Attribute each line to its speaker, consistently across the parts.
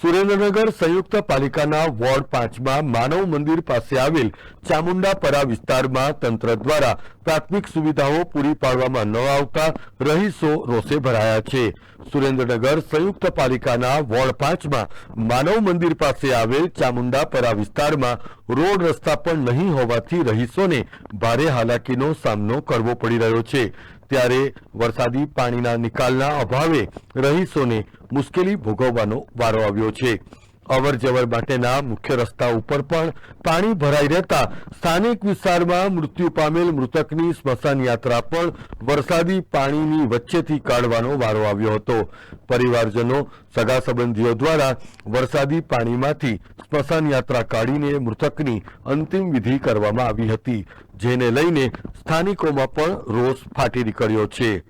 Speaker 1: સુરેન્દ્રનગર સંયુક્ત પાલિકાના વોર્ડ પાંચમાં માનવ મંદિર પાસે આવેલ ચામુંડાપરા વિસ્તારમાં તંત્ર દ્વારા પ્રાથમિક સુવિધાઓ પૂરી પાડવામાં ન આવતા રહીશો રોષે ભરાયા છે. સુરેન્દ્રનગર સંયુક્ત પાલિકાના વોર્ડ પાંચમાં માનવ મંદિર પાસે આવેલ ચામુંડાપરા વિસ્તારમાં રોડ રસ્તા પણ નહીં હોવાથી રહીશોને ભારે હાલાકીનો સામનો કરવો પડી રહ્યો છે. ત્યારે વરસાદી પાણીના નિકાલના અભાવે રહીશોને મુશ્કેલી ભોગવવાનો વારો આવ્યો છે. અવર જવર માટેના મુખ્ય રસ્તા ઉપર પણ પાણી ભરાઈ રહેતા સ્થાનિક વિસ્તારમાં મૃત્યુ પામેલ મૃતકની સ્મશાન યાત્રા પણ વરસાદી પાણીની વચ્ચેથી કાઢવાનો વારો આવ્યો હતો. પરિવારજનો, સગા સંબંધીઓ દ્વારા વરસાદી પાણીમાંથી સ્મશાન યાત્રા કાઢીને મૃતકની અંતિમ વિધિ કરવામાં આવી હતી, જેને લઈને સ્થાનિકોમાં પણ રોષ ફાટી નીકળ્યો છે.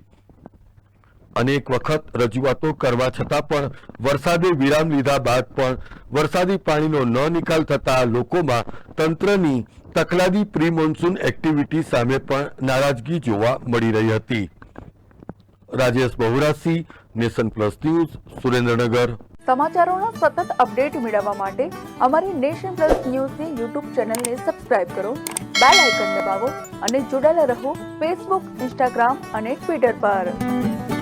Speaker 1: અનેક વખત રજૂઆતો કરવા છતાં પણ વરસાદે વિરામ લીધા બાદ પણ વરસાદી પાણીનો ન નિકાલ થતા લોકોમાં તંત્રની તકલાદી પ્રી મોન્સૂન એક્ટિવિટી સામે પણ નારાજગી જોવા મળી રહી હતી. Rajesh Bahurasi nation plus news, Surendranagar.
Speaker 2: સમાચારોના સતત અપડેટ મેળવવા માટે અમારી નેશન પ્લસ ન્યૂઝની યુટ્યુબ ચેનલને સબસ્ક્રાઇબ કરો, બેલ આઇકન દબાવો અને જોડાયેલા રહો ફેસબુક, ઇન્સ્ટાગ્રામ અને ટ્વિટર પર.